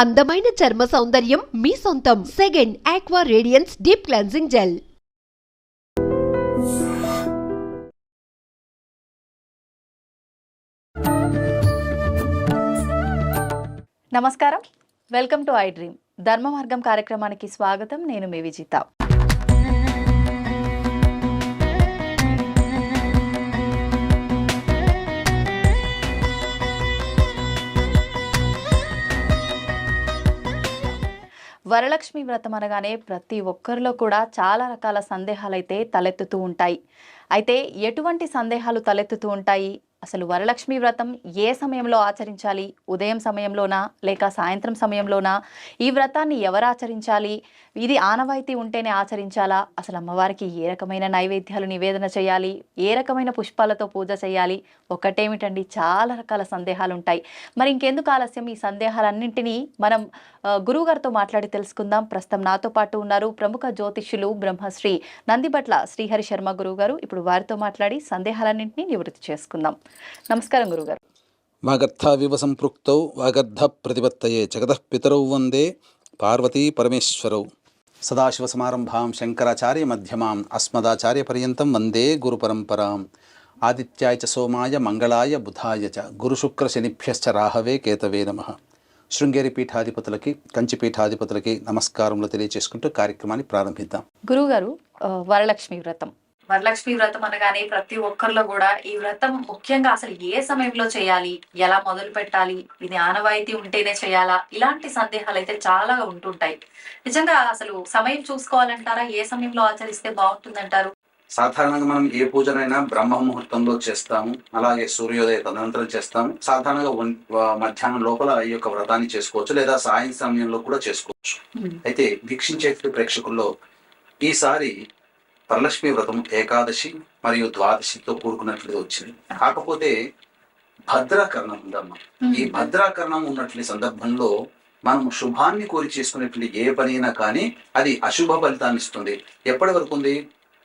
అందమైన చర్మ సౌందర్యం మీ సొంతం. Second aqua radiance deep cleansing gel నమస్కారం. Welcome to I dream Dharma Margam కార్యక్రమానికి స్వాగతం. నేను మీ విజిత. వరలక్ష్మి వ్రతం అనగానే ప్రతి ఒక్కరిలో కూడా చాలా రకాల సందేహాలు అయితే తలెత్తుతూ ఉంటాయి. అయితే ఎటువంటి సందేహాలు తలెత్తుతూ ఉంటాయి? అసలు వరలక్ష్మి వ్రతం ఏ సమయంలో ఆచరించాలి? ఉదయం సమయంలోనా? లేక సాయంత్రం సమయంలోనా? ఈ వ్రతాన్ని ఎవరు ఆచరించాలి? ఇది ఆనవాయితీ ఉంటేనే ఆచరించాలా? అసలు అమ్మవారికి ఏ రకమైన నైవేద్యాలు నివేదన చేయాలి? ఏ రకమైన పుష్పాలతో పూజ చేయాలి? ఒకటేమిటండి చాలా రకాల సందేహాలు ఉంటాయి మరి ఇంకెందుకు ఆలస్యం? ఈ సందేహాలన్నింటినీ మనం గురువుగారితో మాట్లాడి తెలుసుకుందాం. ప్రస్తుతం నాతో పాటు ఉన్నారు ప్రముఖ జ్యోతిష్యులు బ్రహ్మశ్రీ నందిబట్ల శ్రీహరి శర్మ గురువు గారు ఇప్పుడు వారితో మాట్లాడి సందేహాలన్నింటినీ నివృత్తి చేసుకుందాం. నమస్కారం గురుగారు. వాగర్థావివ సంపృక్తౌ వాగర్థ ప్రతిపత్తయే జగతః పితరౌ వందే పార్వతీ పరమేశ్వరౌ. సదాశివసమారంభాం శంకరాచార్య మధ్యమాం అస్మదాచార్య పర్యంతం వందే గురుపరంపరాం. ఆదిత్యాయ చ సోమాయ మంగళాయ బుధాయ చ గురుశుక్ర శనిభ్యశ్చ రాహవే కేతవే నమ. శృంగేరి పీఠాధిపతులకి కంచి పీఠాధిపతులకి నమస్కారములు తెలియచేసుకుంటూ కార్యక్రమాన్ని ప్రారంభిద్దాం. గురువుగారు వరలక్ష్మి వ్రతం. వరలక్ష్మి వ్రతం అనగానే ప్రతి ఒక్కరిలో కూడా ఈ వ్రతం ముఖ్యంగా అసలు ఏ సమయంలో చేయాలి? ఎలా మొదలు పెట్టాలి? ఇది ఆనవాయితీ ఉంటేనే చేయాలా? ఇలాంటి సందేహాలు అయితే చాలా ఉంటుంటాయి. నిజంగా అసలు సమయం చూసుకోవాలంటారా? ఏ సమయంలో ఆచరిస్తే బాగుంటుందంటారు? సాధారణంగా మనం ఏ పూజనైనా బ్రహ్మ ముహూర్తంలో చేస్తాము. అలాగే సూర్యోదయ తదనంతరం చేస్తాము. సాధారణంగా మధ్యాహ్నం లోపల ఈ యొక్క వ్రతాన్ని చేసుకోవచ్చు. లేదా సాయం సమయంలో కూడా చేసుకోవచ్చు. అయితే వీక్షించే ప్రేక్షకుల్లో ఈసారి వరలక్ష్మి వ్రతం ఏకాదశి మరియు ద్వాదశితో కూడుకున్నట్లుగా వచ్చింది. కాకపోతే భద్రాకరణం ఉందమ్మా. ఈ భద్రాకరణం ఉన్నటువంటి సందర్భంలో మనం శుభాన్ని కోరి చేసుకునేటువంటి ఏ పనైనా కానీ అది అశుభ ఫలితాన్ని ఇస్తుంది. ఎప్పటి వరకు ఉంది?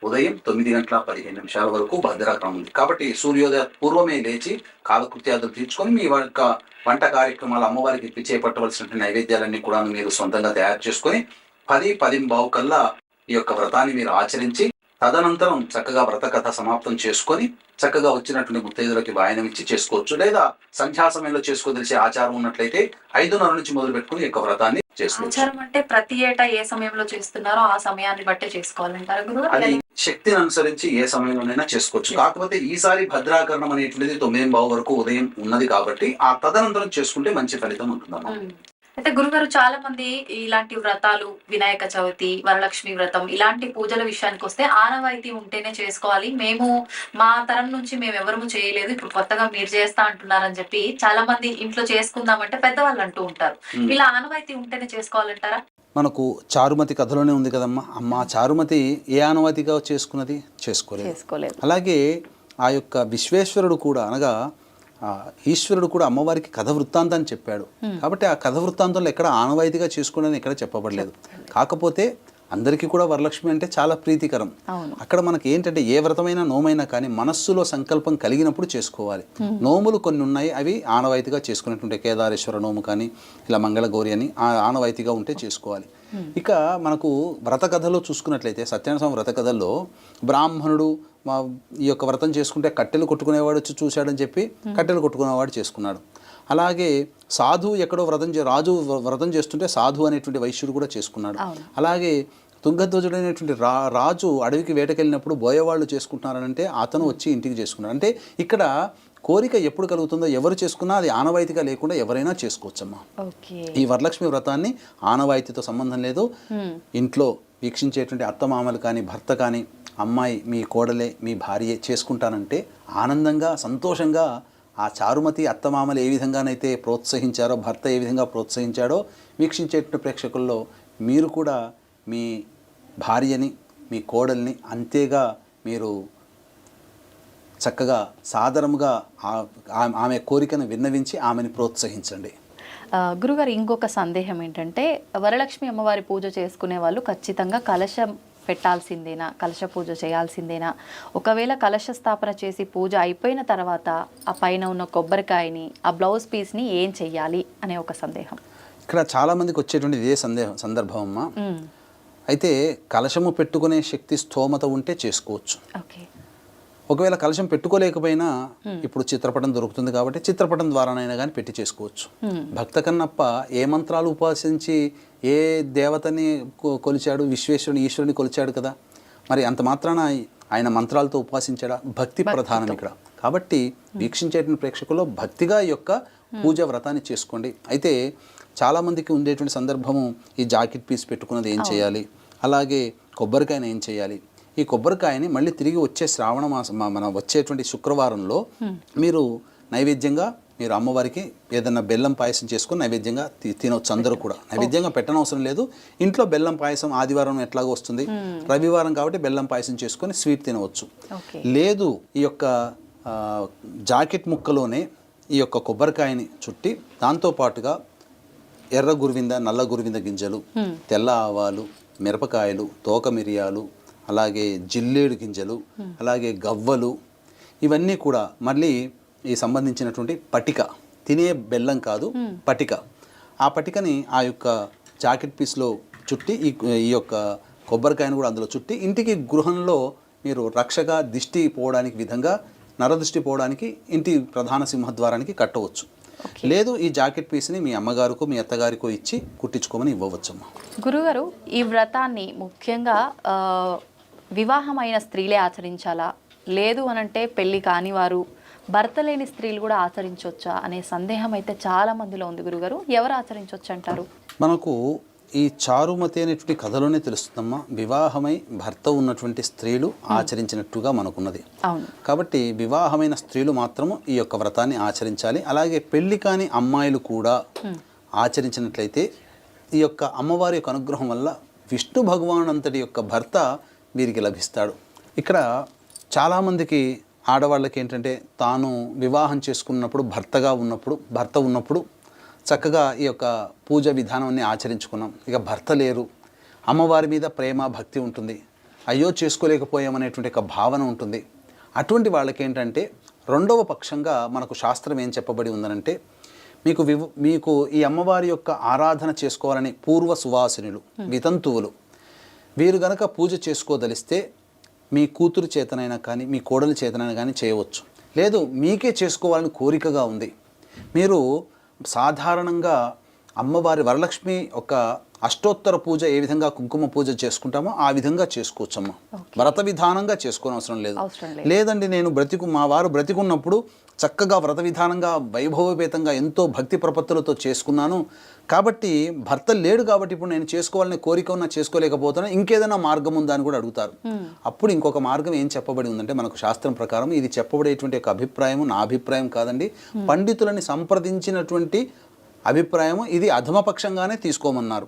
ఉదయం తొమ్మిది గంటల పదిహేను నిమిషాల వరకు భద్రాకరణం ఉంది. కాబట్టి సూర్యోదయ పూర్వమే లేచి కాలకృత్యాలు తీర్చుకొని మీ యొక్క వంట కార్యక్రమాలు అమ్మవారికి ఇప్పి చేపట్టవలసిన నైవేద్యాలన్నీ కూడా మీరు సొంతంగా తయారు చేసుకొని పది పది బావు కల్లా ఈ యొక్క వ్రతాన్ని మీరు ఆచరించి తదనంతరం చక్కగా వ్రత కథ సమాప్తం చేసుకొని చక్కగా వచ్చినటువంటి ముత్తైదులకి వాయనం ఇచ్చి చేసుకోవచ్చు. లేదా సంధ్యా సమయంలో చేసుకోదలిసే ఆచారం ఉన్నట్లయితే ఐదున్నర నుంచి మొదలు పెట్టుకుని యొక్క వ్రతాన్ని చేసుకోవచ్చు. ఆచారం అంటే ప్రతి ఏటా ఏ సమయంలో చేస్తున్నారో ఆ సమయాన్ని బట్టే చేసుకోవాలంటారా అది శక్తిని అనుసరించి ఏ సమయంలోనైనా చేసుకోవచ్చు. కాకపోతే ఈసారి భద్రాకరణం అనేటువంటిది తొమ్మిది బావు వరకు ఉదయం ఉన్నది కాబట్టి ఆ తదనంతరం చేసుకుంటే మంచి ఫలితం ఉమ్. అయితే గురుగారు చాలా మంది ఇలాంటి వ్రతాలు వినాయక చవితి వరలక్ష్మి వ్రతం ఇలాంటి పూజల విషయానికి వస్తే ఆనవాయితీ ఉంటేనే చేసుకోవాలి. మేము మా తరం నుంచి మేము ఎవరము చేయలేదు. ఇప్పుడు కొత్తగా మీరు చేస్తా అంటున్నారని చెప్పి చాలా మంది ఇంట్లో చేసుకుందామంటే పెద్దవాళ్ళు అంటూ ఉంటారు. ఇలా ఆనవాయితీ ఉంటేనే చేసుకోవాలంటారా? మనకు చారుమతి కథలోనే ఉంది కదమ్మా. అమ్మ చారుమతి ఏ అనుమతిగా చేసుకున్నది? చేసుకోలేదు. అలాగే ఆ యొక్క విశ్వేశ్వరుడు కూడా అనగా ఈశ్వరుడు కూడా అమ్మవారికి కథ వృత్తాంతాన్ని చెప్పాడు. కాబట్టి ఆ కథ వృత్తాంతంలో ఎక్కడ ఆనవాయితీగా చేసుకోవడం ఎక్కడ చెప్పబడలేదు. కాకపోతే అందరికీ కూడా వరలక్ష్మి అంటే చాలా ప్రీతికరం. అక్కడ మనకి ఏంటంటే ఏ వ్రతమైనా నోమైనా కానీ మనస్సులో సంకల్పం కలిగినప్పుడు చేసుకోవాలి. నోములు కొన్ని ఉన్నాయి అవి ఆనవాయితీగా చేసుకునేటువంటి కేదారేశ్వర నోము కానీ ఇలా మంగళగౌరి అని ఆనవాయితీగా ఉంటే చేసుకోవాలి. ఇక మనకు వ్రత కథలో చూసుకున్నట్లయితే సత్యనారాయణ స్వామి వ్రత కథల్లో బ్రాహ్మణుడు మా ఈ యొక్క వ్రతం చేసుకుంటే కట్టెలు కొట్టుకునేవాడు వచ్చి చూశాడని చెప్పి కట్టెలు కొట్టుకునేవాడు చేసుకున్నాడు. అలాగే సాధు ఎక్కడో వ్రతం చే రాజు వ్రతం చేస్తుంటే సాధు అనేటువంటి వైశ్యుడు కూడా చేసుకున్నాడు. అలాగే తుంగధ్వజుడైనటువంటి రా రాజు అడవికి వేటకెళ్ళినప్పుడు బోయవాళ్ళు చేసుకుంటున్నారనంటే అతను వచ్చి ఇంటికి చేసుకున్నాడు. అంటే ఇక్కడ కోరిక ఎప్పుడు కలుగుతుందో ఎవరు చేసుకున్నా అది ఆనవాయితీగా లేకుండా ఎవరైనా చేసుకోవచ్చమ్మా. ఈ వరలక్ష్మి వ్రతాన్ని ఆనవాయితీతో సంబంధం లేదు. ఇంట్లో వీక్షించేటువంటి అత్తమామలు కానీ భర్త కానీ అమ్మాయి మీ కోడలే మీ భార్యే చేసుకుంటానంటే ఆనందంగా సంతోషంగా ఆ చారుమతి అత్తమామలు ఏ విధంగానైతే ప్రోత్సహించారో భర్త ఏ విధంగా ప్రోత్సహించాడో వీక్షించేటువంటి ప్రేక్షకుల్లో మీరు కూడా మీ భార్యని మీ కోడల్ని అంతేగా మీరు చక్కగా సాదరముగా ఆమె కోరికను విన్నవించి ఆమెని ప్రోత్సహించండి. గురుగారు ఇంకొక సందేహం ఏంటంటే వరలక్ష్మి అమ్మవారి పూజ చేసుకునే వాళ్ళు ఖచ్చితంగా కలశం పెట్టాల్సిందేనా? కలశ పూజ చేయాల్సిందేనా? ఒకవేళ కలశ స్థాపన చేసి పూజ అయిపోయిన తర్వాత ఆ పైన ఉన్న కొబ్బరికాయని ఆ బ్లౌజ్ పీస్ని ఏం చెయ్యాలి అనే ఒక సందేహం. ఇక్కడ చాలా మందికి వచ్చేటువంటి ఇదే సందేహం సందర్భం అమ్మా. మ్మ్. అయితే కలశము పెట్టుకునే శక్తి స్థోమత ఉంటే చేసుకోవచ్చు. ఓకే. ఒకవేళ కలశం పెట్టుకోలేకపోయినా ఇప్పుడు చిత్రపటం దొరుకుతుంది కాబట్టి చిత్రపటం ద్వారానైనా కానీ పెట్టి చేసుకోవచ్చు. మ్మ్. భక్త కన్నప్ప ఏ మంత్రాలు ఉపాసించి ఏ దేవతని కొలిచాడు విశ్వేశ్వరుని ఈశ్వరుని కొలిచాడు కదా? మరి అంత మాత్రాన ఆయన మంత్రాలతో ఉపాసించాడా? భక్తి ప్రధానం ఇక్కడ. కాబట్టి వీక్షించేటువంటి ప్రేక్షకుల్లో భక్తిగా యొక్క పూజ వ్రతాన్ని చేసుకోండి. అయితే చాలామందికి ఉండేటువంటి సందర్భము ఈ జాకెట్ పీస్ పెట్టుకున్నది ఏం చేయాలి? అలాగే కొబ్బరికాయని ఏం చేయాలి? ఈ కొబ్బరికాయని మళ్ళీ తిరిగి వచ్చే శ్రావణ మాసం మన వచ్చేటువంటి శుక్రవారంలో మీరు నైవేద్యంగా మీరు అమ్మవారికి ఏదన్నా బెల్లం పాయసం చేసుకుని నైవేద్యంగా తి- తినొచ్చు అందరూ కూడా. నైవేద్యంగా పెట్టనవసరం లేదు. ఇంట్లో బెల్లం పాయసం ఆదివారం ఎట్లాగో వస్తుంది. రవివారం కాబట్టి బెల్లం పాయసం చేసుకొని స్వీట్ తినవచ్చు. లేదు ఈ యొక్క జాకెట్ ముక్కలోనే ఈ యొక్క కొబ్బరికాయని చుట్టి దాంతో పాటుగా ఎర్ర గురువింద నల్ల గురువింద గింజలు తెల్ల ఆవాలు మిరపకాయలు తోక మిరియాలు అలాగే జిల్లేడు గింజలు అలాగే గవ్వలు ఇవన్నీ కూడా మళ్ళీ ఈ సంబంధించినటువంటి పటిక. తినే బెల్లం కాదు పటిక. ఆ పటికని ఆ యొక్క జాకెట్ పీస్లో చుట్టి ఈ ఈ యొక్క కొబ్బరికాయను కూడా అందులో చుట్టి ఇంటికి గృహంలో మీరు రక్షగా దిష్టి పోవడానికి విధంగా నరదృష్టి పోవడానికి ఇంటి ప్రధాన సింహద్వారానికి కట్టవచ్చు. లేదు ఈ జాకెట్ పీస్ని మీ అమ్మగారికో మీ అత్తగారికో ఇచ్చి కుట్టించుకోమని ఇవ్వవచ్చమ్మా. గురుగారు ఈ వ్రతాన్ని ముఖ్యంగా వివాహమైన స్త్రీలే ఆచరించాలా? లేదు అనంటే పెళ్ళి కాని వారు భర్త లేని స్త్రీలు కూడా ఆచరించవచ్చా అనే సందేహం అయితే చాలా మందిలో ఉంది గురుగారు. ఎవరు ఆచరించవచ్చు అంటారు మనకు ఈ చారుమతి అనేటువంటి కథలోనే తెలుస్తుందమ్మా. వివాహమై భర్త ఉన్నటువంటి స్త్రీలు ఆచరించినట్టుగా మనకున్నది. కాబట్టి వివాహమైన స్త్రీలు మాత్రము ఈ యొక్క వ్రతాన్ని ఆచరించాలి. అలాగే పెళ్ళి కాని అమ్మాయిలు కూడా ఆచరించినట్లయితే ఈ యొక్క అమ్మవారి యొక్క అనుగ్రహం వల్ల విష్ణు భగవాన్ అంతటి యొక్క భర్త వీరికి లభిస్తాడు. ఇక్కడ చాలామందికి ఆడవాళ్ళకి ఏంటంటే తాను వివాహం చేసుకున్నప్పుడు భర్తగా ఉన్నప్పుడు భర్త ఉన్నప్పుడు చక్కగా ఈ యొక్క పూజ విధానాన్ని ఆచరించుకున్నాం. ఇక భర్త లేరు. అమ్మవారి మీద ప్రేమ భక్తి ఉంటుంది. అయ్యో చేసుకోలేకపోయామనేటువంటి ఒక భావన ఉంటుంది. అటువంటి వాళ్ళకి ఏంటంటే రెండవ పక్షంగా మనకు శాస్త్రం ఏం చెప్పబడి ఉందనంటే మీకు వివ మీకు ఈ అమ్మవారి యొక్క ఆరాధన చేసుకోవాలని పూర్వ సువాసినులు వితంతువులు వీరు గనక పూజ చేసుకోదలిస్తే మీ కూతురు చేతనైనా కానీ మీ కోడలి చేతనైనా కానీ చేయవచ్చు. లేదు మీకే చేసుకోవాలని కోరికగా ఉంది. మీరు సాధారణంగా అమ్మవారి వరలక్ష్మి ఒక అష్టోత్తర పూజ ఏ విధంగా కుంకుమ పూజ చేసుకుంటామో ఆ విధంగా చేసుకోవచ్చమ్మా. వ్రత విధానంగా చేసుకోని అవసరం లేదు. లేదండి నేను బ్రతికు మా వారు బ్రతికున్నప్పుడు చక్కగా వ్రత విధానంగా వైభవపేతంగా ఎంతో భక్తి ప్రపత్తులతో చేసుకున్నాను. కాబట్టి భర్త లేడు కాబట్టి ఇప్పుడు నేను చేసుకోవాలనే కోరిక ఉన్నా చేసుకోలేకపోతున్నా ఇంకేదైనా మార్గం ఉందా అని కూడా అడుగుతారు. అప్పుడు ఇంకొక మార్గం ఏం చెప్పబడి ఉందంటే మనకు శాస్త్రం ప్రకారం ఇది చెప్పబడేటువంటి ఒక అభిప్రాయం నా అభిప్రాయం కాదండి. పండితులని సంప్రదించినటువంటి అభిప్రాయం ఇది అధమపక్షంగానే తీసుకోమన్నారు.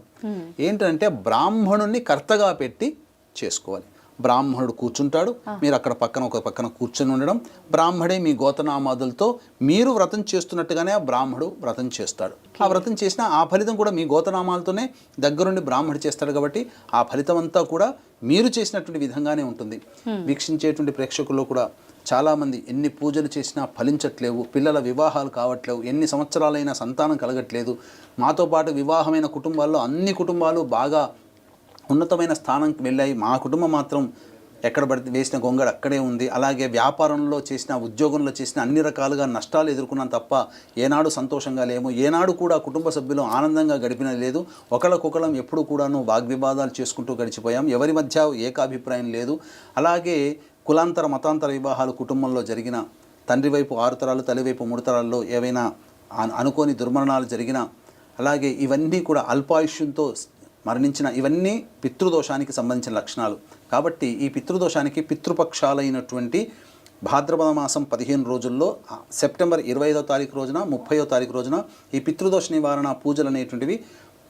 ఏంటంటే బ్రాహ్మణుణ్ణి కర్తగా పెట్టి చేసుకోవాలి. బ్రాహ్మణుడు కూర్చుంటాడు మీరు అక్కడ పక్కన ఒక పక్కన కూర్చొని ఉండడం బ్రాహ్మడే మీ గోతనామాదులతో మీరు వ్రతం చేస్తున్నట్టుగానే ఆ బ్రాహ్మడు వ్రతం చేస్తాడు. ఆ వ్రతం చేసిన ఆ ఫలితం కూడా మీ గోతనామాలతోనే దగ్గరుండి బ్రాహ్మడు చేస్తాడు కాబట్టి ఆ ఫలితం అంతా కూడా మీరు చేసినటువంటి విధంగానే ఉంటుంది. వీక్షించేటువంటి ప్రేక్షకుల్లో కూడా చాలామంది ఎన్ని పూజలు చేసినా ఫలించట్లేవు పిల్లల వివాహాలు కావట్లేవు ఎన్ని సంవత్సరాలైనా సంతానం కలగట్లేదు. మాతో పాటు వివాహమైన కుటుంబాల్లో అన్ని కుటుంబాలు బాగా ఉన్నతమైన స్థానంకి వెళ్ళాయి. మా కుటుంబం మాత్రం ఎక్కడ పడితే వేసిన గొంగడు అక్కడే ఉంది. అలాగే వ్యాపారంలో చేసిన ఉద్యోగంలో చేసిన అన్ని రకాలుగా నష్టాలు ఎదుర్కొన్నాం తప్ప ఏనాడు సంతోషంగా లేము. ఏనాడు కూడా కుటుంబ సభ్యులు ఆనందంగా గడిపిన లేదు. ఒకళ్ళకొకళ్ళం ఎప్పుడు కూడాను వాగ్వివాదాలు చేసుకుంటూ గడిచిపోయాం. ఎవరి మధ్య ఏకాభిప్రాయం లేదు. అలాగే కులాంతర మతాంతర వివాహాలు కుటుంబంలో జరిగిన తండ్రి వైపు ఆరు తరాలు తల్లి వైపు మూడు తరాల్లో ఏవైనా అనుకోని దుర్మరణాలు జరిగినా అలాగే ఇవన్నీ కూడా అల్పాయుష్యంతో మరణించిన ఇవన్నీ పితృదోషానికి సంబంధించిన లక్షణాలు. కాబట్టి ఈ పితృదోషానికి పితృపక్షాలైనటువంటి భాద్రపద మాసం పదిహేను రోజుల్లో సెప్టెంబర్ ఇరవై ఐదో తారీఖు రోజున ముప్పైవ తారీఖు రోజున ఈ పితృదోష నివారణ పూజలు అనేటువంటివి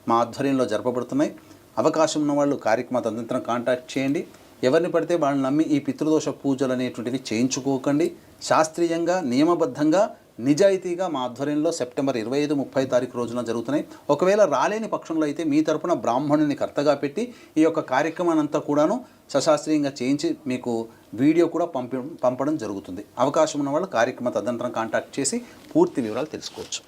మా ఆధ్వర్యంలో జరపబడుతున్నాయి. అవకాశం ఉన్న వాళ్ళు కార్యక్రమ తదనంతరం కాంటాక్ట్ చేయండి. ఎవరిని పడితే వాళ్ళని నమ్మి ఈ పితృదోష పూజలు అనేటువంటివి చేయించుకోకండి. శాస్త్రీయంగా నియమబద్ధంగా నిజాయితీగా మా ఆధ్వర్యంలో సెప్టెంబర్ ఇరవై ఐదు ముప్పై తారీఖు రోజున జరుగుతున్నాయి. ఒకవేళ రాలేని పక్షంలో అయితే మీ తరపున బ్రాహ్మణుని కర్తగా పెట్టి ఈ యొక్క కార్యక్రమానంతా కూడాను సశాస్త్రీయంగా చేయించి మీకు వీడియో కూడా పంపి పంపడం జరుగుతుంది. అవకాశం ఉన్న వాళ్ళు కార్యక్రమ తదనంతరం కాంటాక్ట్ చేసి పూర్తి వివరాలు తెలుసుకోవచ్చు.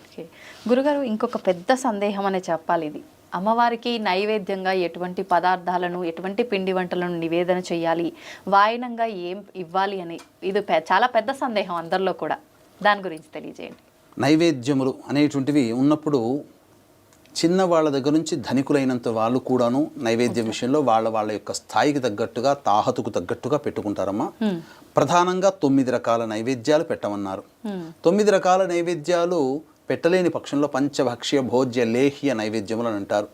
గురుగారు ఇంకొక పెద్ద సందేహం అనే చెప్పాలి ఇది. అమ్మవారికి నైవేద్యంగా ఎటువంటి పదార్థాలను ఎటువంటి పిండి వంటలను నివేదన చేయాలి వాయనంగా ఏం ఇవ్వాలి అని ఇది చాలా పెద్ద సందేహం అందరిలో కూడా. దాని గురించి తెలియజేయండి. నైవేద్యములు అనేటువంటివి ఉన్నప్పుడు చిన్న వాళ్ళ దగ్గర నుంచి ధనికులైనంత వాళ్ళు కూడాను నైవేద్యం విషయంలో వాళ్ళ వాళ్ళ యొక్క స్థాయికి తగ్గట్టుగా తాహతుకు తగ్గట్టుగా పెట్టుకుంటారమ్మా. ప్రధానంగా తొమ్మిది రకాల నైవేద్యాలు పెట్టమన్నారు. తొమ్మిది రకాల నైవేద్యాలు పెట్టలేని పక్షంలో పంచభక్ష్య భోజ్య లేహ్య నైవేద్యములు అని అంటారు.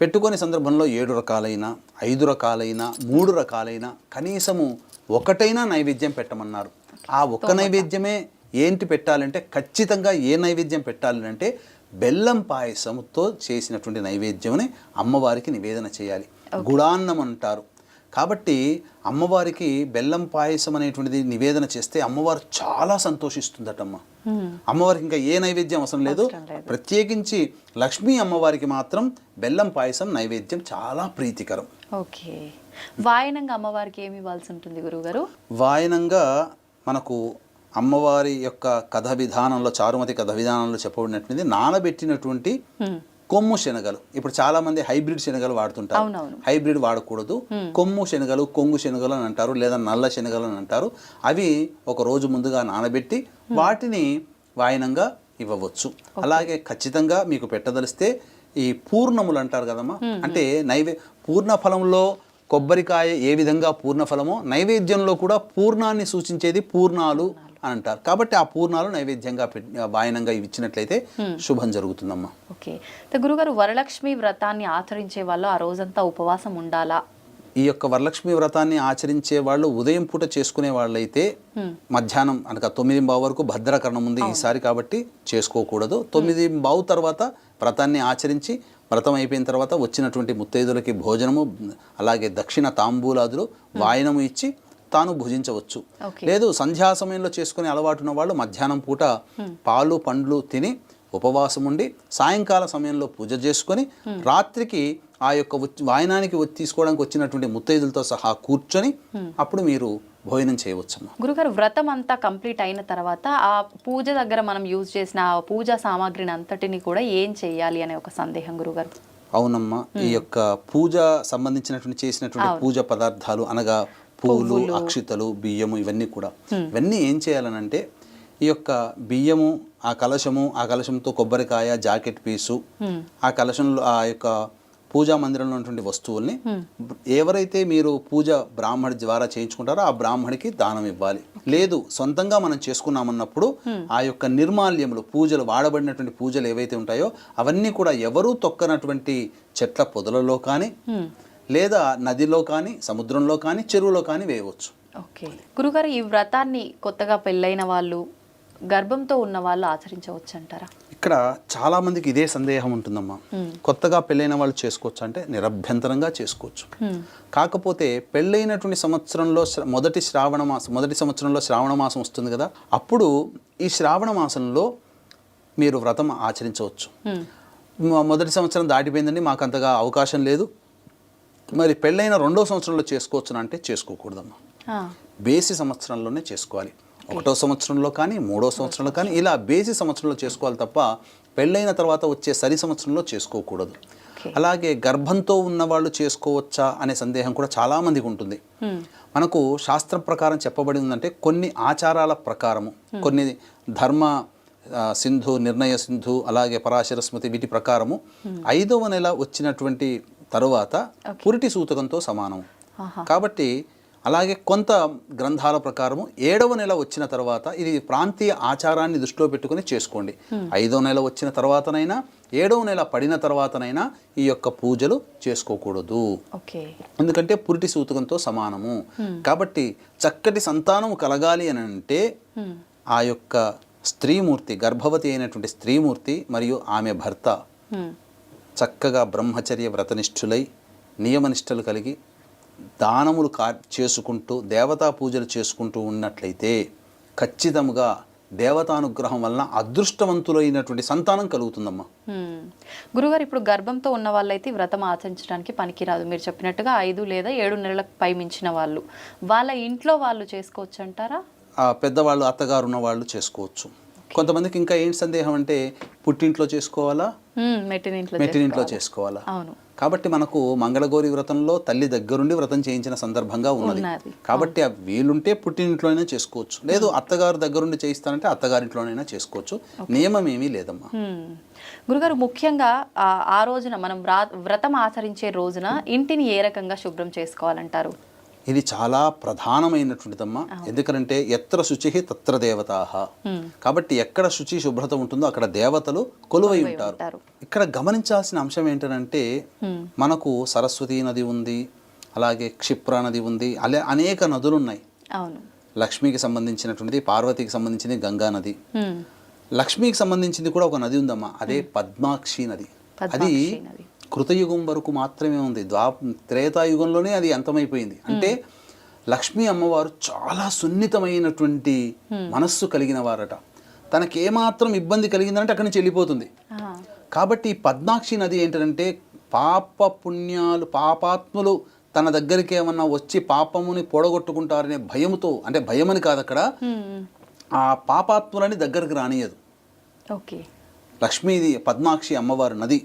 పెట్టుకునే సందర్భంలో ఏడు రకాలైన ఐదు రకాలైన మూడు రకాలైన కనీసము ఒకటైనా నైవేద్యం పెట్టమన్నారు. ఆ ఒక్క నైవేద్యమే ఏంటి పెట్టాలంటే ఖచ్చితంగా ఏ నైవేద్యం పెట్టాలి అంటే బెల్లం పాయసంతో చేసినటువంటి నైవేద్యముని అమ్మవారికి నివేదన చేయాలి. గుడాన్నం అంటారు. కాబట్టి అమ్మవారికి బెల్లం పాయసం అనేటువంటిది నివేదన చేస్తే అమ్మవారు చాలా సంతోషిస్తుందటమ్మ. అమ్మవారికి ఇంకా ఏ నైవేద్యం అవసరం లేదు. ప్రత్యేకించి లక్ష్మీ అమ్మవారికి మాత్రం బెల్లం పాయసం నైవేద్యం చాలా ప్రీతికరం. ఓకే. వాయనంగా అమ్మవారికి ఏమి ఇవ్వాల్సి ఉంటుంది గురుగారు వాయనంగా మనకు అమ్మవారి యొక్క కథ విధానంలో చారుమతి కథ విధానంలో చెప్పబడినటువంటిది నానబెట్టినటువంటి కొమ్ము శనగలు. ఇప్పుడు చాలా మంది హైబ్రిడ్ శనగలు వాడుతుంటారు. హైబ్రిడ్ వాడకూడదు. కొమ్ము శనగలు కొంగు శనగలు అని అంటారు లేదా నల్ల శనగలు అని అంటారు. అవి ఒక రోజు ముందుగా నానబెట్టి వాటిని వాయనంగా ఇవ్వవచ్చు. అలాగే ఖచ్చితంగా మీకు పెట్టదలిస్తే ఈ పూర్ణములు అంటారు కదమ్మా. అంటే నైవే పూర్ణ ఫలంలో కొబ్బరికాయ ఏ విధంగా పూర్ణ ఫలమో నైవేద్యంలో కూడా పూర్ణాన్ని సూచించేది పూర్ణాలు అని అంటారు. కాబట్టి ఆ పూర్ణాలు నైవేద్యంగా వాయనంగా ఇవి ఇచ్చినట్లయితే శుభం జరుగుతుందమ్మా. ఓకే. గురుగారు వరలక్ష్మి వ్రతాన్ని ఆచరించే వాళ్ళు ఆ రోజంతా ఉపవాసం ఉండాలా? ఈ యొక్క వరలక్ష్మి వ్రతాన్ని ఆచరించే వాళ్ళు ఉదయం పూట చేసుకునే వాళ్ళైతే మధ్యాహ్నం అనగా తొమ్మిది బావు వరకు భద్రకరణం ఉంది ఈసారి కాబట్టి చేసుకోకూడదు. తొమ్మిది బావు తర్వాత వ్రతాన్ని ఆచరించి వ్రతం అయిపోయిన తర్వాత వచ్చినటువంటి ముత్తైదులకి భోజనము అలాగే దక్షిణ తాంబూలాదులు వాయనము ఇచ్చి తాను భుజించవచ్చు. లేదు సంధ్యా సమయంలో చేసుకునే అలవాటు ఉన్న వాళ్ళు మధ్యాహ్నం పూట పాలు పండ్లు తిని ఉపవాసం ఉండి సాయంకాల సమయంలో పూజ చేసుకొని రాత్రికి ఆ యొక్క వాయనానికి తీసుకోవడానికి వచ్చినటువంటి ముత్తైదులతో సహా కూర్చొని అప్పుడు మీరు భోజనం చేయవచ్చమ్మా గురుగారు వ్రతం అంతా కంప్లీట్ అయిన తర్వాత ఆ పూజ దగ్గర మనం యూజ్ చేసిన ఆ పూజా సామాగ్రిని అంతటిని కూడా ఏం చేయాలి అనే ఒక సందేహం గురుగారు? అవునమ్మా. ఈ యొక్క పూజ సంబంధించినటువంటి చేసినటువంటి పూజ పదార్థాలు అనగా పూలు అక్షితలు బియ్యము ఇవన్నీ కూడా. ఇవన్నీ ఏం చేయాలనంటే ఈ యొక్క బియ్యము ఆ కలశము ఆ కలశంతో కొబ్బరికాయ జాకెట్ పీసు ఆ కలశంలో ఆ యొక్క పూజా మందిరంలో ఉన్నటువంటి వస్తువుల్ని ఎవరైతే మీరు పూజ బ్రాహ్మడి ద్వారా చేయించుకుంటారో ఆ బ్రాహ్మడికి దానం ఇవ్వాలి. లేదు సొంతంగా మనం చేసుకున్నామన్నప్పుడు ఆ యొక్క నిర్మాల్యములు పూజలు వాడబడినటువంటి పూజలు ఏవైతే ఉంటాయో అవన్నీ కూడా ఎవరూ తొక్కనటువంటి చెట్ల పొదలలో కానీ లేదా నదిలో కానీ సముద్రంలో కానీ చెరువులో కానీ వేయవచ్చు. ఓకే. గురుగారు ఈ వ్రతాన్ని కొత్తగా పెళ్ళైన వాళ్ళు గర్భంతో ఉన్న వాళ్ళు ఆచరించవచ్చు అంటారా ఇక్కడ చాలా మందికి ఇదే సందేహం ఉంటుందమ్మా. కొత్తగా పెళ్ళైన వాళ్ళు చేసుకోవచ్చు అంటే నిరభ్యంతరంగా చేసుకోవచ్చు. కాకపోతే పెళ్ళైనటువంటి సంవత్సరంలో మొదటి శ్రావణ మాసం మొదటి సంవత్సరంలో శ్రావణ మాసం వస్తుంది కదా అప్పుడు ఈ శ్రావణ మాసంలో మీరు వ్రతం ఆచరించవచ్చు. మొ- మొదటి సంవత్సరం దాటిపోయిందండి మాకు అంతగా అవకాశం లేదు. మరి పెళ్ళైన రెండో సంవత్సరంలో చేసుకోవచ్చు అంటే చేసుకోకూడదమ్మా. బేసి సంవత్సరంలోనే చేసుకోవాలి. ఒకటో సంవత్సరంలో కానీ మూడో సంవత్సరంలో కానీ ఇలా బేసి సంవత్సరంలో చేసుకోవాలి తప్ప పెళ్ళైన తర్వాత వచ్చే సరి సంవత్సరంలో చేసుకోకూడదు. అలాగే గర్భంతో ఉన్న వాళ్ళు చేసుకోవచ్చా అనే సందేహం కూడా చాలా మందికి ఉంటుంది. మనకు శాస్త్ర ప్రకారం చెప్పబడి ఉందంటే కొన్ని ఆచారాల ప్రకారము కొన్ని ధర్మ సింధు నిర్ణయ సింధు అలాగే పరాశర స్మృతి వీటి ప్రకారము ఐదవ నెల వచ్చినటువంటి తరువాత పురిటి సూతకంతో సమానం. కాబట్టి అలాగే కొంత గ్రంథాల ప్రకారము ఏడవ నెల వచ్చిన తర్వాత ఇది ప్రాంతీయ ఆచారాన్ని దృష్టిలో పెట్టుకుని చేసుకోండి. ఐదవ నెల వచ్చిన తర్వాతనైనా ఏడవ నెల పడిన తర్వాతనైనా ఈ యొక్క పూజలు చేసుకోకూడదు. ఎందుకంటే పురిటి సూతకంతో సమానము. కాబట్టి చక్కటి సంతానం కలగాలి అని అంటే ఆ యొక్క స్త్రీమూర్తి గర్భవతి అయినటువంటి స్త్రీమూర్తి మరియు ఆమె భర్త. చక్కగా బ్రహ్మచర్య వ్రతనిష్ఠులై నియమనిష్టలు కలిగి దానములు కా చేసుకుంటూ దేవతా పూజలు చేసుకుంటూ ఉన్నట్లయితే ఖచ్చితముగా దేవతానుగ్రహం వలన అదృష్టవంతులైనటువంటి సంతానం కలుగుతుందమ్మా. గురుగారు ఇప్పుడు గర్భంతో ఉన్న వాళ్ళైతే వ్రతం ఆచరించడానికి పనికిరాదు. మీరు చెప్పినట్టుగా ఐదు లేదా ఏడు నెలలకు పై మించిన వాళ్ళు. వాళ్ళ ఇంట్లో వాళ్ళు చేసుకోవచ్చు అంటారా పెద్దవాళ్ళు అత్తగారు ఉన్న వాళ్ళు చేసుకోవచ్చు. కొంతమందికి ఇంకా ఏంటి సందేహం అంటే పుట్టింట్లో చేసుకోవాలా? మెట్టినింట్లో చేసుకోవాలి. కాబట్టి మనకు మంగళగౌరి వ్రతంలో తల్లి దగ్గరుండి వ్రతం చేయించిన సందర్భంగా ఉన్నది. కాబట్టి ఆ వీలుంటే పుట్టినింట్లోనైనా చేసుకోవచ్చు. లేదు అత్తగారు దగ్గరుండి చేయిస్తానంటే అత్తగారింట్లోనైనా చేసుకోవచ్చు. నియమం ఏమీ లేదమ్మా. గురుగారు ముఖ్యంగా ఆ రోజున మనం వ్రా- వ్రతం ఆచరించే రోజున ఇంటిని ఏ రకంగా శుభ్రం చేసుకోవాలంటారు? ఇది చాలా ప్రధానమైనటువంటిదమ్మా. ఎందుకంటే ఎత్ర శుచి తత్ర దేవతాహ కాబట్టి ఎక్కడ శుచి శుభ్రత ఉంటుందో అక్కడ దేవతలు కొలువై ఉంటారు. ఇక్కడ గమనించాల్సిన అంశం ఏంటంటే మనకు సరస్వతి నది ఉంది అలాగే క్షిప్ర నది ఉంది అలా అనేక నదులు ఉన్నాయి లక్ష్మికి సంబంధించినటువంటిది పార్వతికి సంబంధించింది గంగా నది. లక్ష్మికి సంబంధించింది కూడా ఒక నది ఉందమ్మా. అదే పద్మాక్షి నది. అది. కృతయుగం వరకు మాత్రమే ఉంది. ద్వా త్రేతాయుగంలోనే అది అంతమైపోయింది. అంటే లక్ష్మీ అమ్మవారు చాలా సున్నితమైనటువంటి మనస్సు కలిగిన వారట తనకి ఏమాత్రం ఇబ్బంది కలిగిందంటే అక్కడి నుంచి వెళ్ళిపోతుంది. కాబట్టి పద్మాక్షి నది ఏంటంటే పాప పుణ్యాలు పాపాత్ములు తన దగ్గరికి ఏమన్నా వచ్చి పాపముని పొడగొట్టుకుంటారనే భయముతో అంటే భయమని కాదు అక్కడ. ఆ పాపాత్ములని దగ్గరికి రానియదు ఓకే. లక్ష్మీది పద్మాక్షి అమ్మవారు నది.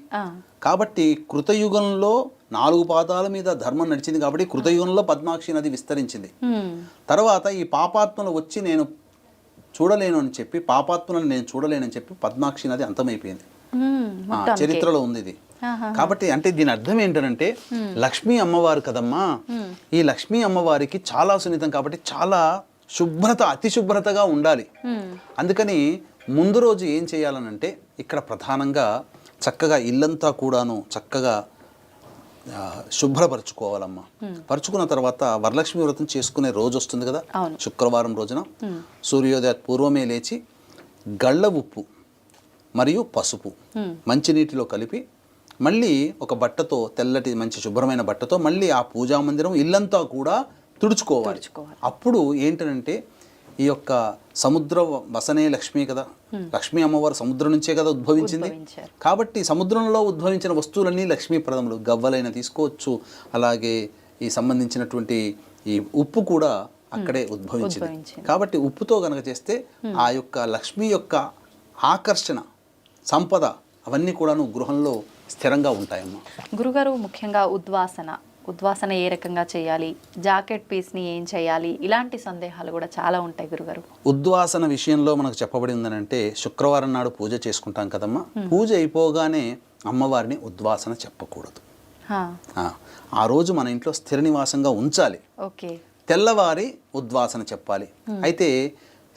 కాబట్టి కృతయుగంలో నాలుగు పాదాల మీద ధర్మం నడిచింది కాబట్టి కృతయుగంలో పద్మాక్షి నది విస్తరించింది. తర్వాత ఈ పాపాత్మలు వచ్చి నేను చూడలేను అని చెప్పి పాపాత్మలను నేను చూడలేనని చెప్పి పద్మాక్షి నది అంతమైపోయింది. చరిత్రలో ఉంది ఇది. కాబట్టి అంటే దీని అర్థం ఏంటంటే లక్ష్మీ అమ్మవారు కదమ్మా ఈ లక్ష్మీ అమ్మవారికి చాలా సున్నితం కాబట్టి చాలా శుభ్రత అతి శుభ్రతగా ఉండాలి. అందుకని ముందు రోజు ఏం చేయాలనంటే ఇక్కడ ప్రధానంగా చక్కగా ఇల్లంతా కూడాను చక్కగా శుభ్రపరచుకోవాలమ్మా. పరుచుకున్న తర్వాత వరలక్ష్మి వ్రతం చేసుకునే రోజు వస్తుంది కదా. శుక్రవారం రోజున. సూర్యోదయ పూర్వమే లేచి గళ్ళ ఉప్పు మరియు పసుపు మంచినీటిలో కలిపి మళ్ళీ ఒక బట్టతో తెల్లటి మంచి శుభ్రమైన బట్టతో మళ్ళీ ఆ పూజా మందిరం ఇల్లంతా కూడా తుడుచుకోవాలి. అప్పుడు ఏంటంటే ఈ యొక్క సముద్ర వసనే లక్ష్మి కదా? లక్ష్మీ అమ్మవారు సముద్రం నుంచే కదా ఉద్భవించింది. కాబట్టి సముద్రంలో ఉద్భవించిన వస్తువులన్నీ లక్ష్మీప్రదములు గవ్వలైన తీసుకోవచ్చు. అలాగే ఈ సంబంధించినటువంటి ఈ ఉప్పు కూడా అక్కడే ఉద్భవించింది. ఉద్భవించింది. కాబట్టి ఉప్పుతో గనక చేస్తే ఆ యొక్క లక్ష్మి యొక్క ఆకర్షణ సంపద అవన్నీ కూడాను గృహంలో స్థిరంగా ఉంటాయమ్మా. గురుగారు ముఖ్యంగా ఉద్వాసన. ఉద్వాసన ఏ రకంగా చేయాలి? జాకెట్ పీస్ని ఏం చేయాలి? ఇలాంటి సందేహాలు కూడా చాలా ఉంటాయి గురుగారు. ఉద్వాసన విషయంలో మనకు చెప్పబడి ఉందనంటే శుక్రవారం నాడు పూజ చేసుకుంటాం కదమ్మా. పూజ అయిపోగానే అమ్మవారిని ఉద్వాసన చెప్పకూడదు. ఆ రోజు మన ఇంట్లో స్థిర నివాసంగా ఉంచాలి. ఓకే. తెల్లవారి ఉద్వాసన చెప్పాలి. అయితే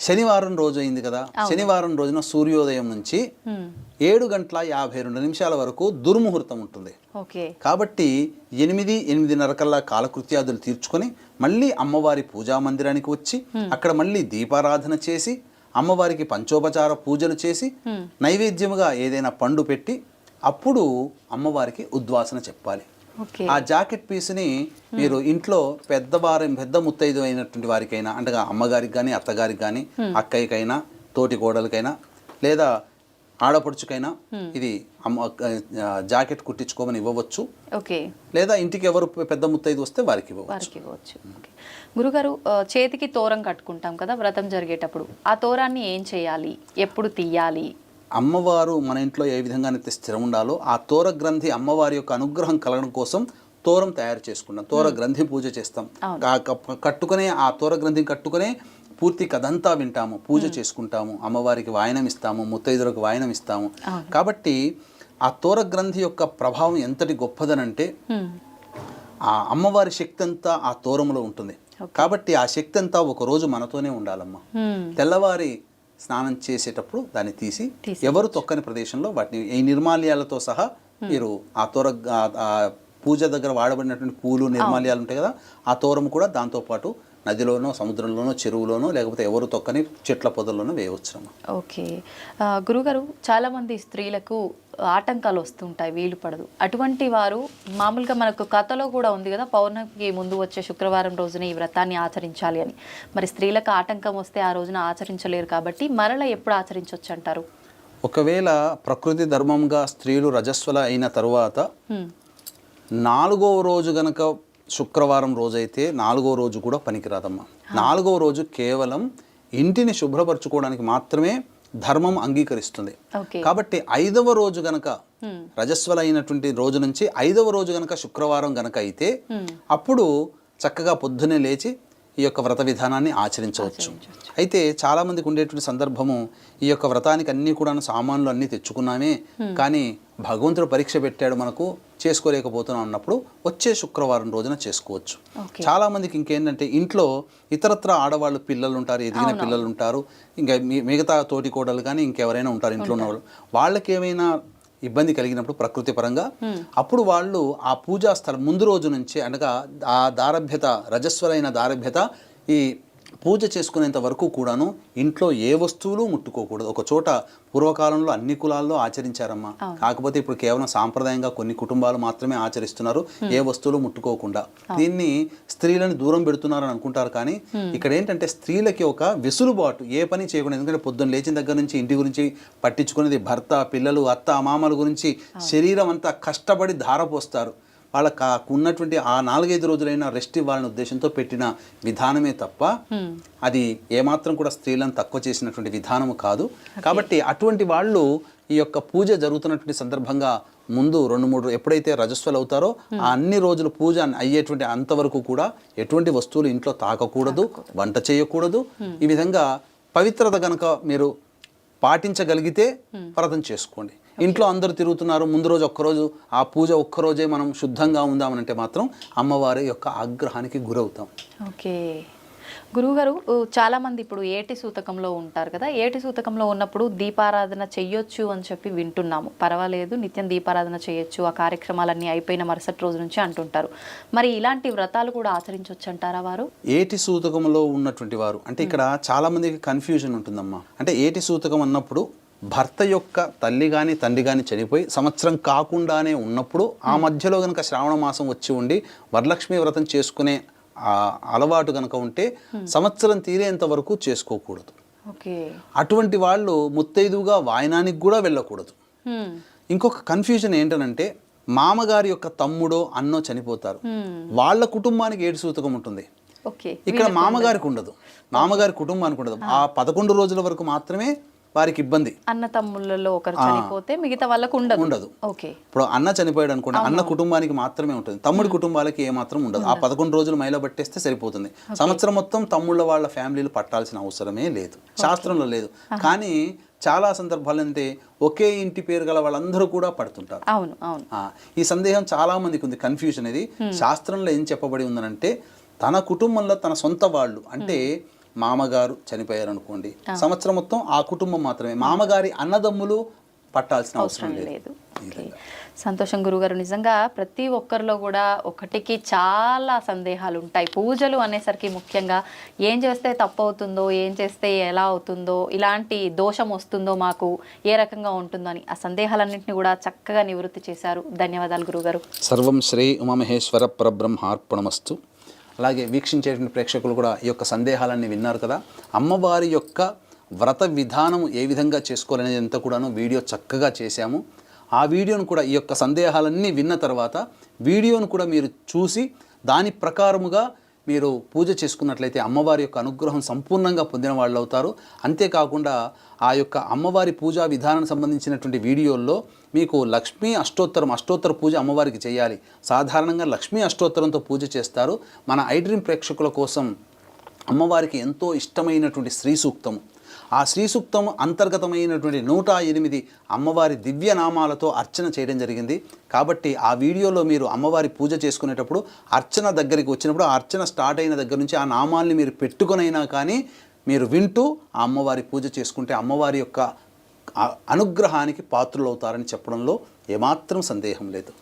శనివారం రోజు అయింది కదా. శనివారం రోజున సూర్యోదయం నుంచి ఏడు గంటల యాభై రెండు నిమిషాల వరకు దుర్ముహూర్తం ఉంటుంది. కాబట్టి ఎనిమిది ఎనిమిదిన్నర కల్లా కాలకృత్యాదులు తీర్చుకొని మళ్ళీ అమ్మవారి పూజా మందిరానికి వచ్చి అక్కడ మళ్ళీ దీపారాధన చేసి అమ్మవారికి పంచోపచార పూజలు చేసి నైవేద్యముగా ఏదైనా పండు పెట్టి అప్పుడు అమ్మవారికి ఉద్వాసన చెప్పాలి. ఆ జాకెట్ పీస్ని మీరు ఇంట్లో పెద్దవారి పెద్ద ముత్తైదు అయినటువంటి వారికైనా అంటే అమ్మగారికి కానీ అత్తగారికి కానీ అక్కయ్యకైనా తోటి కోడలికైనా లేదా ఆడపడుచుకైనా ఇది అమ్మ జాకెట్ కుట్టించుకోమని ఇవ్వవచ్చు. ఓకే. లేదా ఇంటికి ఎవరు పెద్ద ముత్తైదు వస్తే వారికి ఇవ్వవచ్చు. వారికి ఇవ్వచ్చు. ఓకే. గురుగారు చేతికి తోరం కట్టుకుంటాం కదా వ్రతం జరిగేటప్పుడు. ఆ తోరాన్ని ఏం చేయాలి? ఎప్పుడు తీయాలి? అమ్మవారు మన ఇంట్లో ఏ విధంగానైతే స్థిరం ఉండాలో ఆ తోర గ్రంథి అమ్మవారి యొక్క అనుగ్రహం కలగడం కోసం తోరం తయారు చేసుకుంటాం తోర గ్రంథి పూజ చేస్తాం. కట్టుకునే ఆ తోర గ్రంథిని కట్టుకునే పూర్తి కథంతా వింటాము. పూజ చేసుకుంటాము. అమ్మవారికి వాయనం ఇస్తాము. ముత్తైదులకు వాయనం ఇస్తాము. కాబట్టి ఆ తోర గ్రంథి యొక్క ప్రభావం ఎంతటి గొప్పదనంటే హ్మ్, ఆ అమ్మవారి శక్తి అంతా ఆ తోరములో ఉంటుంది. కాబట్టి ఆ శక్తి అంతా ఒక రోజు మనతోనే ఉండాలమ్మా. తెల్లవారి స్నానం చేసేటప్పుడు దాన్ని తీసి ఎవరు తొక్కని ప్రదేశంలో వాటిని ఈ నిర్మాల్యాలతో సహా మీరు ఆ తోర పూజ దగ్గర వాడబడినటువంటి పూలు నిర్మాల్యాలు ఉంటాయి కదా ఆ తోరము కూడా దాంతో పాటు నదిలోనో సముద్రంలోనో చెరువులోనో లేకపోతే ఎవరు తొక్కని చెట్ల పొదల్లోనో వేయవచ్చునమ్మా. ఓకే. గురుగారు చాలామంది స్త్రీలకు ఆటంకాలు వస్తుంటాయి వీలు పడదు. అటువంటి వారు మామూలుగా మనకు కథలో కూడా ఉంది కదా పౌర్ణమికి ముందు వచ్చే శుక్రవారం రోజున ఈ వ్రతాన్ని ఆచరించాలి అని. మరి స్త్రీలకు ఆటంకం వస్తే ఆ రోజున ఆచరించలేరు కాబట్టి మరల ఎప్పుడు ఆచరించవచ్చు అంటారు ఒకవేళ ప్రకృతి ధర్మంగా స్త్రీలు రజస్వల అయిన తరువాత. నాలుగవ రోజు గనక శుక్రవారం రోజైతే నాలుగో రోజు కూడా పనికిరాదమ్మా. నాలుగవ రోజు కేవలం ఇంటిని శుభ్రపరచుకోవడానికి మాత్రమే ధర్మం అంగీకరిస్తుంది. కాబట్టి ఐదవ రోజు గనక హ్మ్. రజస్వల అయినటువంటి రోజు నుంచి ఐదవ రోజు గనక శుక్రవారం గనక అయితే. అప్పుడు చక్కగా పొద్దునే లేచి ఈ యొక్క వ్రత విధానాన్ని ఆచరించవచ్చు. అయితే చాలా మందికి ఉండేటువంటి సందర్భము ఈ యొక్క వ్రతానికి అన్నీ కూడా సామాన్లు అన్నీ తెచ్చుకున్నామే. కానీ భగవంతుడు పరీక్ష పెట్టాడు మనకు చేసుకోలేకపోతున్నాం అన్నప్పుడు వచ్చే శుక్రవారం రోజున చేసుకోవచ్చు. ఓకే. చాలా మందికి ఇంకేంటంటే ఇంట్లో ఇతరత్ర ఆడవాళ్ళు పిల్లలు ఉంటారు ఎదిగిన పిల్లలు ఉంటారు ఇంకా మిగతా తోటి కోడలు కానీ ఇంకెవరైనా ఉంటారు ఇంట్లో ఉన్న వాళ్ళు వాళ్ళకి ఏమైనా ఇబ్బంది కలిగినప్పుడు ప్రకృతి పరంగా అప్పుడు వాళ్ళు ఆ పూజా స్థలం ముందు రోజు నుంచి అనగా ఆ దారభ్యత రజస్వలైన దారభ్యత ఈ పూజ చేసుకునేంత వరకు కూడాను ఇంట్లో ఏ వస్తువులు ముట్టుకోకూడదు. ఒక చోట పూర్వకాలంలో అన్ని కులాల్లో ఆచరించారమ్మా. కాకపోతే ఇప్పుడు కేవలం సాంప్రదాయంగా కొన్ని కుటుంబాలు మాత్రమే ఆచరిస్తున్నారు. ఏ వస్తువులు ముట్టుకోకుండా. దీన్ని స్త్రీలను దూరం పెడుతున్నారని అనుకుంటారు కానీ ఇక్కడ ఏంటంటే స్త్రీలకి ఒక వెసులుబాటు ఏ పని చేయకుండా. ఎందుకంటే పొద్దున్న లేచిన దగ్గర నుంచి ఇంటి గురించి పట్టించుకునేది భర్త పిల్లలు అత్త మామల గురించి శరీరం అంతా కష్టపడి ధారపోస్తారు. వాళ్ళకి ఆ ఉన్నటువంటి ఆ నాలుగైదు రోజులైనా రెస్ట్ ఇవ్వాలనే ఉద్దేశంతో పెట్టిన విధానమే తప్ప అది ఏమాత్రం కూడా స్త్రీలను తక్కువ చేసినటువంటి విధానము కాదు. కాబట్టి అటువంటి వాళ్ళు ఈ యొక్క పూజ జరుగుతున్నటువంటి సందర్భంగా ముందు రెండు మూడు ఎప్పుడైతే రజస్వలు అవుతారో ఆ అన్ని రోజులు పూజ అయ్యేటువంటి అంతవరకు కూడా ఎటువంటి వస్తువులు ఇంట్లో తాకకూడదు వంట చేయకూడదు. ఈ విధంగా పవిత్రత గనక మీరు పాటించగలిగితే వ్రతం చేసుకోండి. ఇంట్లో అందరూ తిరుగుతున్నారు ముందు రోజు ఒక్కరోజు ఆ పూజ ఒక్కరోజే మనం శుద్ధంగా ఉందామనంటే మాత్రం అమ్మవారి యొక్క ఆగ్రహానికి గురవుతాం. ఓకే. గురువుగారు ఉ, చాలా మంది ఇప్పుడు ఏటి సూతకంలో ఉంటారు కదా ఏటి సూతకంలో ఉన్నప్పుడు దీపారాధన చెయ్యొచ్చు అని చెప్పి వింటున్నాము. పర్వాలేదు నిత్యం దీపారాధన చేయొచ్చు ఆ కార్యక్రమాలన్నీ అయిపోయిన మరుసటి రోజు నుంచి అంటుంటారు. మరి ఇలాంటి వ్రతాలు కూడా ఆచరించవచ్చు అంటారా వారు? ఏటి సూతకంలో ఉన్నటువంటి వారు అంటే ఇక్కడ చాలా మందికి కన్ఫ్యూజన్ ఉంటుందమ్మా. అంటే ఏటి సూతకం అన్నప్పుడు భర్త యొక్క తల్లి కానీ తండ్రి కానీ చనిపోయి సంవత్సరం కాకుండానే ఉన్నప్పుడు ఆ మధ్యలో గనక శ్రావణ మాసం వచ్చి ఉండి వరలక్ష్మి వ్రతం చేసుకునే అలవాటు గనక ఉంటే సంవత్సరం తీరేంత వరకు చేసుకోకూడదు. అటువంటి వాళ్ళు ముత్తైదుగా వాయనానికి కూడా వెళ్ళకూడదు. హ్మ్. ఇంకొక కన్ఫ్యూజన్ ఏంటనంటే మామగారి యొక్క తమ్ముడో అన్నో చనిపోతారు. వాళ్ళ కుటుంబానికి ఏడు సూతకం ఉంటుంది. ఇక్కడ మామగారికి ఉండదు. మామగారి కుటుంబానికి ఉండదు. ఆ పదకొండు రోజుల వరకు మాత్రమే వారికి ఇబ్బంది. అన్న తమ్ముళ్ళలో ఒకరు చనిపోతే మిగతా వాళ్ళకు ఉండదు. ఉండదు. ఓకే. ఇప్పుడు అన్న చనిపోయాడు అనుకోండి అన్న కుటుంబానికి మాత్రమే ఉంటుంది. తమ్ముడి కుటుంబాలకి ఏ మాత్రం ఉండదు. ఆ పదకొండు రోజులు మైలో పట్టేస్తే సరిపోతుంది. సంవత్సరం మొత్తం తమ్ముళ్ళ వాళ్ళ ఫ్యామిలీలు పట్టాల్సిన అవసరమే లేదు. శాస్త్రంలో లేదు. కానీ చాలా సందర్భాలు అంటే ఒకే ఇంటి పేరు గల వాళ్ళందరూ కూడా పడుతుంటారు. అవును అవును. ఈ సందేహం చాలా మందికి ఉంది. కన్ఫ్యూజన్ ఇది శాస్త్రంలో ఏం చెప్పబడి ఉందనంటే తన కుటుంబంలో తన సొంత వాళ్ళు అంటే మామగారు చనిపోయారు అనుకోండి సంవత్సరం మొత్తం ఆ కుటుంబం మాత్రమే. మామగారి అన్నదమ్ములు పట్టాల్సిన అవసరం లేదు. సంతోషం గురుగారు నిజంగా ప్రతి ఒక్కరిలో కూడా ఒకటికి చాలా సందేహాలు ఉంటాయి. పూజలు అనేసరికి ముఖ్యంగా ఏం చేస్తే తప్పు అవుతుందో ఏం చేస్తే ఎలా అవుతుందో ఇలాంటి దోషం వస్తుందో మాకు ఏ రకంగా ఉంటుందో అని ఆ సందేహాలన్నింటినీ కూడా చక్కగా నివృత్తి చేశారు. ధన్యవాదాలు గురుగారు. సర్వం శ్రీ ఉమామహేశ్వర పరబ్రహ్మార్పణమస్తు. అలాగే వీక్షించేటువంటి ప్రేక్షకులు కూడా ఈ యొక్క సందేహాలన్నీ విన్నారు కదా. అమ్మవారి యొక్క వ్రత విధానం ఏ విధంగా చేసుకోవాలనేది అంతా కూడాను వీడియో చక్కగా చేశాము. ఆ వీడియోను కూడా ఈ యొక్క సందేహాలన్నీ విన్న తర్వాత వీడియోను కూడా మీరు చూసి దాని ప్రకారముగా మీరు పూజ చేసుకున్నట్లయితే అమ్మవారి యొక్క అనుగ్రహం సంపూర్ణంగా పొందిన వాళ్ళు అవుతారు అంతేకాకుండా ఆ యొక్క అమ్మవారి పూజా విధానం సంబంధించినటువంటి వీడియోల్లో మీకు లక్ష్మీ అష్టోత్తరం అష్టోత్తర పూజ అమ్మవారికి చేయాలి. సాధారణంగా లక్ష్మీ అష్టోత్తరంతో పూజ చేస్తారు. మన ఐడ్రీమ్ ప్రేక్షకుల కోసం అమ్మవారికి ఎంతో ఇష్టమైనటువంటి శ్రీ సూక్తము. ఆ శ్రీ సూక్తం అంతర్గతమైనటువంటి నూట ఎనిమిది అమ్మవారి దివ్య నామాలతో అర్చన చేయడం జరిగింది. కాబట్టి ఆ వీడియోలో మీరు అమ్మవారి పూజ చేసుకునేటప్పుడు అర్చన దగ్గరికి వచ్చినప్పుడు ఆ అర్చన స్టార్ట్ అయిన దగ్గర నుంచి ఆ నామాల్ని మీరు పెట్టుకునైనా కానీ మీరు వింటూ ఆ అమ్మవారి పూజ చేసుకుంటే అమ్మవారి యొక్క అనుగ్రహానికి పాత్రులవుతారని చెప్పడంలో ఏమాత్రం సందేహం లేదు.